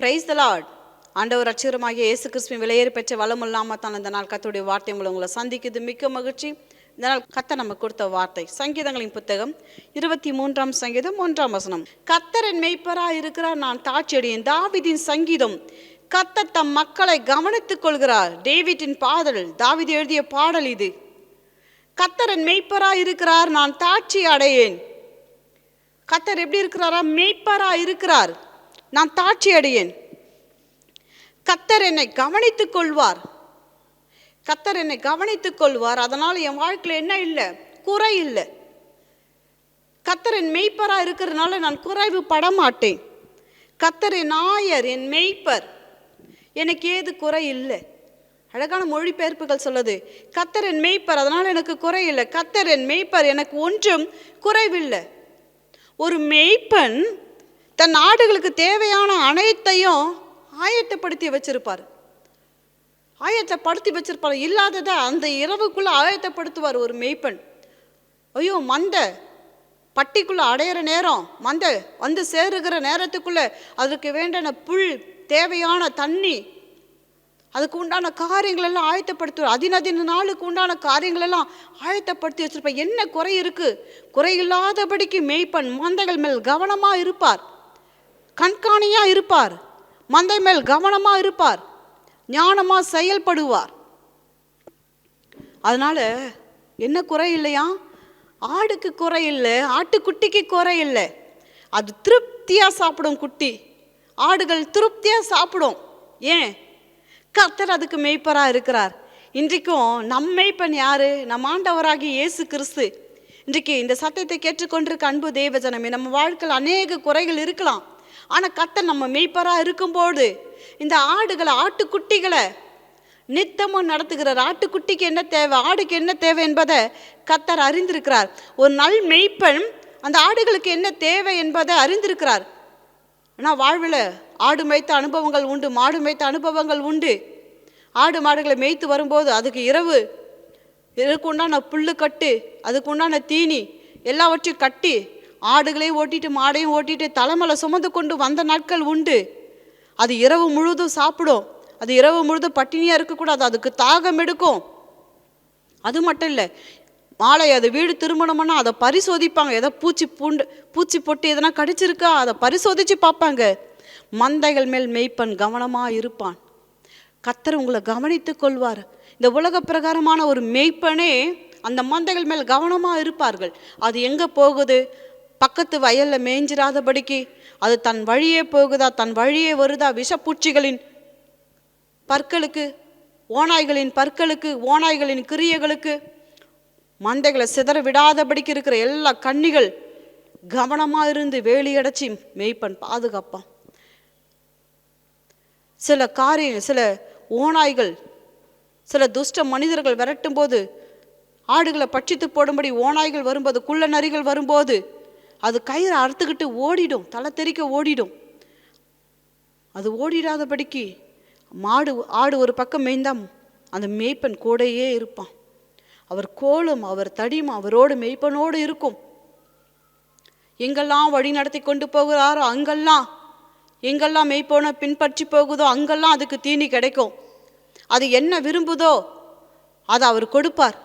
Praise the Lord ஆண்டவர் அச்சுரமாகிய இயேசு கிறிஸ்துவின் விலையேறு பெற்ற வளம் இல்லாமல் தான் இந்த நாள் கத்துடைய வார்த்தை மூலம் உங்களை சந்திக்குது மிக்க மகிழ்ச்சி. இந்த நாள் கத்த நம்ம கொடுத்த வார்த்தை. சங்கீதங்களின் புத்தகம் இருபத்தி மூன்றாம் சங்கீதம் ஒன்றாம் வசனம். கத்தரன் மெய்ப்பராக இருக்கிறார் நான் தாட்சியடியேன் தாவிதின் சங்கீதம் கத்த தம் மக்களை கவனித்துக் கொள்கிறார். டேவிட்டின் பாடல் தாவிதி எழுதிய பாடல் இது. கத்தரன் மெய்ப்பராக இருக்கிறார் நான் தாட்சி அடையேன். கத்தர் எப்படி இருக்கிறாரா? மெய்ப்பராக இருக்கிறார். நான் தாட்சி அடையேன் கத்தர் என்னை கவனித்துக் கொள்வார். கத்தர் என்னை கவனித்துக் கொள்வார். அதனால் என் வாழ்க்கையில் என்ன இல்லை? குறை இல்லை. கத்தர் என் மெய்ப்பராக இருக்கிறதுனால நான் குறைவு பட மாட்டேன். கத்தர் என் ஆயர் என் மெய்ப்பர். எனக்கு ஏது குறை இல்லை? அழகான மொழிபெயர்ப்புகள் சொல்லுது. கத்தர் என் மெய்ப்பர் அதனால் எனக்கு குறை இல்லை. கத்தர் என் மெய்ப்பர் எனக்கு ஒன்றும் குறைவில்லை. ஒரு மெய்ப்பன் தன் ஆடுகளுக்கு தேவையான அனைத்தையும் ஆயத்தப்படுத்தி வச்சிருப்பார். ஆயத்தப்படுத்தி வச்சிருப்பார். இல்லாததை அந்த இரவுக்குள்ளே ஆயத்தப்படுத்துவார் ஒரு மெய்ப்பன் ஐயோ மந்த. பட்டிக்குள்ளே அடையிற நேரம் மந்த. வந்து சேருகிற நேரத்துக்குள்ளே அதுக்கு வேண்டான புல் தேவையான தண்ணி அதுக்கு உண்டான காரியங்கள் எல்லாம் ஆயத்தப்படுத்துவார். அதினதின நாளுக்கு உண்டான காரியங்கள் எல்லாம் ஆயத்தப்படுத்தி வச்சிருப்பார். என்ன குறை இருக்குது குறை இல்லாதபடிக்கு மந்தைகள் மேல் கவனமாக இருப்பார். கண்காணியாக இருப்பார். மந்தை மேல் கவனமாக இருப்பார். ஞானமாக செயல்படுவார். அதனால் என்ன குறை இல்லையா? ஆடுக்கு குறை இல்லை ஆட்டுக்குட்டிக்கு குறை இல்லை. அது திருப்தியாக சாப்பிடும் குட்டி. ஆடுகள் திருப்தியாக சாப்பிடும். ஏன்? கர்த்தர் அதுக்கு மெய்ப்பராக இருக்கிறார். இன்றைக்கும் நம் மெய்ப்பன் யார்? நம் ஆண்டவராகி இயேசு கிறிஸ்து. இன்றைக்கு இந்த சத்தியத்தை கேட்டுக்கொண்டிருக்க அன்பு தேவஜனமே நம்ம வாழ்க்கையில் அநேக குறைகள் இருக்கலாம். ஆனால் கத்தை நம்ம மெய்ப்பராக இருக்கும்போது இந்த ஆடுகளை ஆட்டுக்குட்டிகளை நித்தமும் நடத்துகிறார். ஆட்டுக்குட்டிக்கு என்ன தேவை? ஆடுக்கு என்ன தேவை என்பதை கத்தர் அறிந்திருக்கிறார். ஒரு நல் மெய்ப்பன் அந்த ஆடுகளுக்கு என்ன தேவை என்பதை அறிந்திருக்கிறார். ஆனால் வாழ்வில் ஆடு மேய்த்த அனுபவங்கள் உண்டு மாடு மேய்த்த அனுபவங்கள் உண்டு. ஆடு மாடுகளை மேய்த்து வரும்போது அதுக்கு இரவு இதுக்கு உண்டான புல்லு கட்டு அதுக்கு உண்டான தீனி எல்லாவற்றையும் கட்டி ஆடுகளையும் ஓட்டிட்டு மாடையும் ஓட்டிட்டு தலைமலை சுமந்து கொண்டு வந்த நாட்கள் உண்டு. அது இரவு முழுதும் சாப்பிடும். அது இரவு முழுதும் பட்டினியாக இருக்கக்கூடாது. அதுக்கு தாகம் எடுக்கும். அது மட்டும் இல்லை மாலை அது வீடு திரும்பணும்னா அதை பரிசோதிப்பாங்க. எதை பூச்சி பூண்டு பூச்சி பொட்டு எதனா கடிச்சிருக்கா அதை பரிசோதித்து பார்ப்பாங்க. மந்தைகள் மேல் மெய்ப்பன் கவனமாக இருப்பான். கத்தர் உங்களை கவனித்து கொள்வார். இந்த உலக பிரகாரமான ஒரு மெய்ப்பனே அந்த மந்தைகள் மேல் கவனமாக இருப்பார்கள். அது எங்கே போகுது? பக்கத்து வயலில் மேய்ஞ்சிராதபடிக்கு அது தன் வழியே போகுதா தன் வழியே வருதா விஷப்பூச்சிகளின் பற்களுக்கு ஓநாய்களின் பற்களுக்கு ஓநாய்களின் கிரியைகளுக்கு? மந்தைகளை சிதற விடாதபடிக்கு இருக்கிற எல்லா கன்னிகள் கவனமாக இருந்து வேலியடைச்சி மேய்ப்பன் பாதுகாப்பான். சில காரியம் சில ஓநாய்கள் சில துஷ்ட மனிதர்கள் விரட்டும் போது ஆடுகளை பட்சித்து போடும்படி ஓநாய்கள் வரும்போது குள்ள நரிகள் வரும்போது அது கயிறை அறுத்துக்கிட்டு ஓடிடும் தலை தெறிக்க ஓடிடும். அது ஓடிடாதபடிக்கு மாடு ஆடு ஒரு பக்கம் மேய்ந்தால் அந்த மேய்ப்பன் கூடையே இருப்பான். அவர் கோலும் அவர் தடியும் அவரோடு மெய்ப்பனோடு இருக்கும். எங்கெல்லாம் வழி நடத்தி கொண்டு போகிறாரோ அங்கெல்லாம் எங்கெல்லாம் மெய்ப்போன பின்பற்றி போகுதோ அங்கெல்லாம் அதுக்கு தீனி கிடைக்கும். அது என்ன விரும்புதோ அதை அவர் கொடுப்பார்.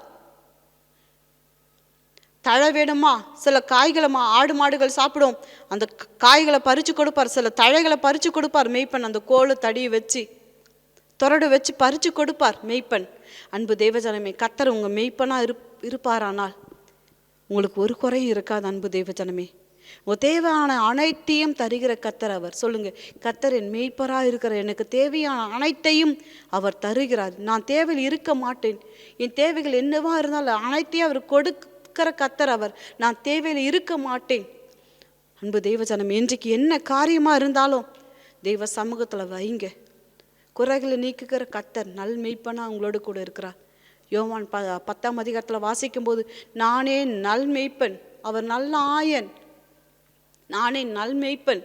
தழை வேணுமா சில காய்களைமா ஆடு மாடுகள் சாப்பிடும். அந்த காய்களை பறித்து கொடுப்பார். சில தழைகளை பறித்து கொடுப்பார் மெய்ப்பன். அந்த கோலு தடியை வச்சு தொரடு வச்சு பறித்து கொடுப்பார் மெய்ப்பன். அன்பு தேவஜனமே கத்தர் உங்கள் மெய்ப்பனாக இருப் இருப்பாரானால் உங்களுக்கு ஒரு குறையும் இருக்காது அன்பு தேவஜனமே. உங்கள் தேவையான அனைத்தையும் தருகிற கத்தர் அவர். சொல்லுங்க கத்தர் என் மெய்ப்பராக இருக்கிற எனக்கு தேவையான அனைத்தையும் அவர் தருகிறார். நான் தேவையில் இருக்க மாட்டேன். என் தேவைகள் என்னவா இருந்தாலும் அனைத்தையும் அவர் இருக்கிற கத்தர் அவர். நான் தேவையில் இருக்க மாட்டேன். அன்பு தெய்வஜனம் இன்றைக்கு என்ன காரியமாக இருந்தாலும் தெய்வ சமூகத்தில் வைங்க. குறைகளை நீக்குகிற கத்தர் நல் மெய்ப்பனா உங்களோடு கூட இருக்கிறார். யோவான் ப பத்தாம் அதிகாரத்தில் வாசிக்கும்போது நானே நல் மெய்ப்பன் அவர் நல்ல ஆயன். நானே நல் மெய்ப்பன்.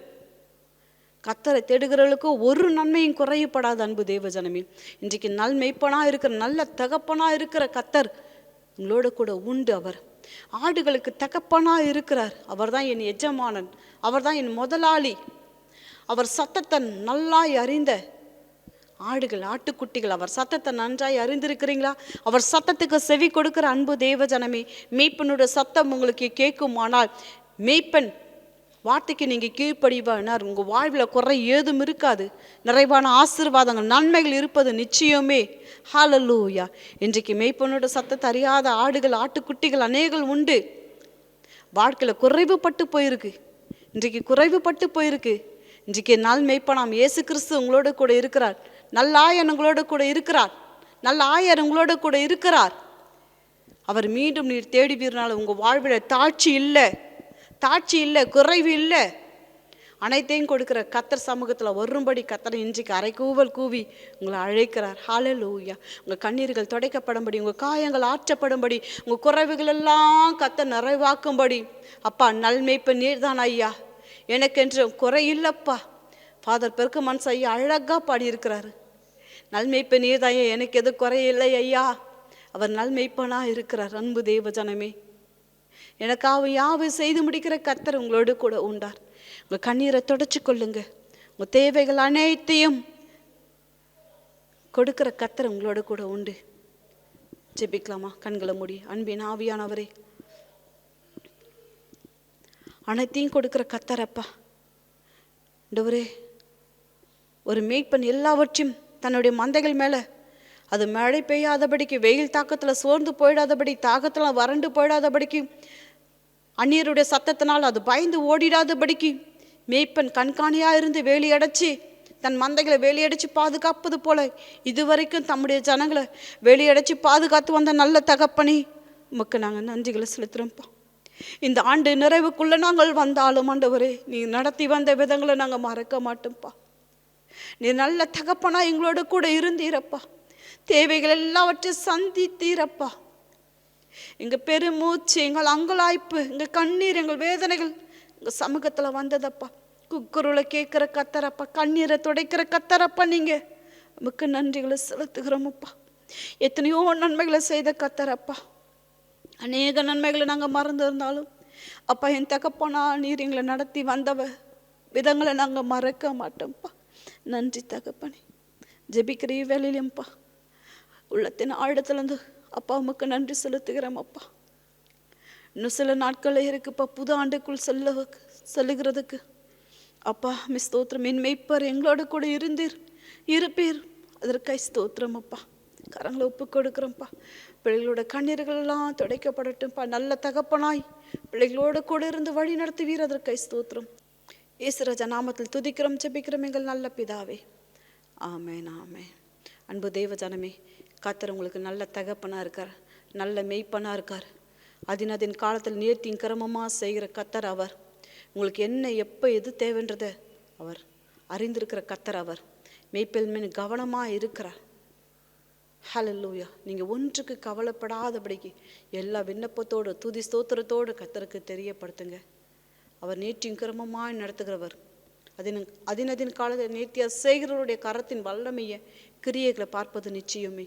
கத்தரை தேடுகிறவர்களுக்கு ஒரு நன்மையும் குறையப்படாது அன்பு தேவஜனமே. இன்றைக்கு நல் மெய்ப்பனாக இருக்கிற நல்ல தகப்பனாக இருக்கிற கத்தர் உங்களோட கூட உண்டு அவர். ஆடுகளுக்கு தகப்பனாக இருக்கிறார். அவர்தான் என் எஜமானன். அவர்தான் என் முதலாளி. அவர் சத்தத்தை நல்லாய் அறிந்த ஆடுகள் ஆட்டுக்குட்டிகள் அவர் சத்தத்தை நன்றாய் அறிந்திருக்கிறீங்களா? அவர் சத்தத்துக்கு செவி கொடுக்கிற அன்பு தேவ ஜனமே சத்தம் உங்களுக்கு கேட்குமானால் மீப்பன் வார்த்தைக்கு நீங்கள் கீழ்ப்படிவானார் உங்கள் வாழ்வில் குறை ஏதும் இருக்காது. நிறைவான ஆசீர்வாதங்கள் நன்மைகள் இருப்பது நிச்சயமே. ஹalleluya இன்றைக்கு மெய்ப்பனோட சத்தத்தை அறியாத ஆடுகள் ஆட்டுக்குட்டிகள் அநேகள் உண்டு. வாழ்க்கையில் குறைவுபட்டு போயிருக்கு. இன்றைக்கு குறைவுபட்டு போயிருக்கு. இன்றைக்கு நாள் மெய்ப்பனாம் இயேசு கிறிஸ்து உங்களோட கூட இருக்கிறார். நல்ல ஆயன் உங்களோட கூட இருக்கிறார். நல்ல ஆயர் உங்களோட கூட இருக்கிறார். அவர் மீண்டும் நீர் வீரனால் உங்கள் வாழ்வில் தாட்சி இல்லை. தாட்சி இல்லை குறைவு இல்லை. அனைத்தையும் கொடுக்குற கத்தர் சமூகத்தில் வரும்படி கத்தரை இன்றைக்கு அரை கூவல் கூவி உங்களை அழைக்கிறார். ஹாலலூயா உங்கள் கண்ணீர்கள் துடைக்கப்படும்படி உங்கள் காயங்கள் ஆற்றப்படும்படி உங்கள் குறைவுகள் எல்லாம் கத்தர் நிறைவாக்கும்படி. அப்பா நல்மைப்பு நீர்தான் ஐயா. எனக்கென்று குறை இல்லைப்பா. ஃபாதர் பெருக்கு மனசு ஐயா அழகாக பாடியிருக்கிறாரு நல்மைப்பு நீர்தான் எனக்கு எது குறையில்லை ஐயா. அவர் நல்மைப்பனாக இருக்கிறார். அன்பு தேவ ஜனமே. எனக்காக யாவை செய்து முடிக்கிற கத்தர் உங்களோடு கூட உண்டார். உங்கள் கண்ணீரை தொடச்சு கொள்ளுங்க. உங்கள் தேவைகள் அனைத்தையும் கொடுக்கிற கத்தர் உங்களோட கூட உண்டு. ஜெபிக்கலாமா? கண்களை மூடி. அன்பின் ஆவியானவரே. அனைத்தையும் கொடுக்கிற கத்தரப்பா இந்த ஒரு மீட்பன் எல்லாவற்றையும் தன்னுடைய மந்தைகள் மேலே அது மழை பெய்யாதபடிக்கு வெயில் தாக்கத்தில் சோர்ந்து போயிடாதபடி தாக்கத்தில் வறண்டு போயிடாதபடிக்கு அந்நியருடைய சத்தத்தினால் அது பயந்து ஓடிடாதபடிக்கு மேய்ப்பன் கண்காணியாக இருந்து வேலியடைச்சி தன் மந்தைகளை வேலியடைச்சு பாதுகாப்பது போல இதுவரைக்கும் தம்முடைய ஜனங்களை வேலியடைச்சி பாதுகாத்து வந்த நல்ல தகப்பனி உமக்கு நாங்கள் நன்றிகளை செலுத்துகிறோம்ப்பா இந்த ஆண்டு நிறைவுக்குள்ளே நாங்கள் வந்தாலும் ஆண்டவரே நீ நடத்தி வந்த விதங்களை நாங்கள் மறக்க மாட்டோம்ப்பா. நீ நல்ல தகப்பனா எங்களோட கூட இருந்தீரப்பா. தேவைகள் எல்லாவற்றையும் சந்தித்தீரப்பா எங்கள் பெருமூச்சு எங்கள் அங்கலாய்ப்பு எங்கள் கண்ணீர் எங்கள் வேதனைகள் எங்கள் சமூகத்தில் வந்ததப்பா. குக்குருளை கேட்குற கத்தரப்பா கண்ணீரை துடைக்கிற கத்தரப்பா நீங்கள் நமக்கு நன்றிகளை செலுத்துகிறோமப்பா. எத்தனையோ நன்மைகளை செய்த கத்தரப்பா. அநேக நன்மைகளை நாங்கள் மறந்து இருந்தாலும் அப்பா என் தகப்பனா நீர் எங்களை நடத்தி வந்தவ விதங்களை நாங்கள் மறக்க மாட்டோம்ப்பா. நன்றி தகப்பனே. ஜெபிக்கிற வேலையிலும்ப்பா உள்ளத்தின் ஆழத்துலேருந்து அப்பா உமக்கு நன்றி செலுத்துகிறோம் அப்பா. இன்னும் சில நாட்களே இருக்குப்பா புது ஆண்டுக்குள் செல்ல செல்லுகிறதுக்கு. அப்பா மிஸ் ஸ்தோத்திரம். என் மெய்ப்பர் எங்களோட கூட இருந்தீர் இருப்பீர். அதற்காய் ஸ்தோத்திரம் அப்பா. கரங்களை ஒப்பு கொடுக்குறோம்ப்பா. பிள்ளைகளோட கண்ணீர்கள் எல்லாம் துடைக்கப்படட்டும்ப்பா. நல்ல தகப்பனாய் பிள்ளைகளோட கூட இருந்து வழி நடத்துவீர் அதற்கை ஸ்தோத்திரம். ஏசுராஜா நாமத்தில் துதிக்கிறோம் ஜெபிக்கிறோம் எங்கள் நல்ல பிதாவே. ஆமேன் ஆமே அன்பு தேவ ஜனமே கத்தர் உங்களுக்கு நல்ல தகப்பனாக இருக்கார் நல்ல மெய்ப்பனாக இருக்கார். அதினதின் காலத்தில் நேர்த்தியும் கிரமமாக செய்கிற கத்தர் அவர். உங்களுக்கு என்ன எப்போ எது தேவைன்றத அவர் அறிந்திருக்கிற கத்தர் அவர். மெய்ப்பெல் மீன் கவனமாக இருக்கிறார். ஹலல்லூயா நீங்கள் ஒன்றுக்கு கவலைப்படாதபடிக்கு எல்லா விண்ணப்பத்தோடு துதி ஸ்தோத்திரத்தோடு கத்தருக்கு தெரியப்படுத்துங்க. அவர் நேற்றின் கிரமமாய் நடத்துகிறவர். அதின அதினதின் காலத்தில் நேர்த்தியாக செய்கிறவருடைய கரத்தின் வல்லமையை கிரியைகளை பார்ப்பது நிச்சயமே.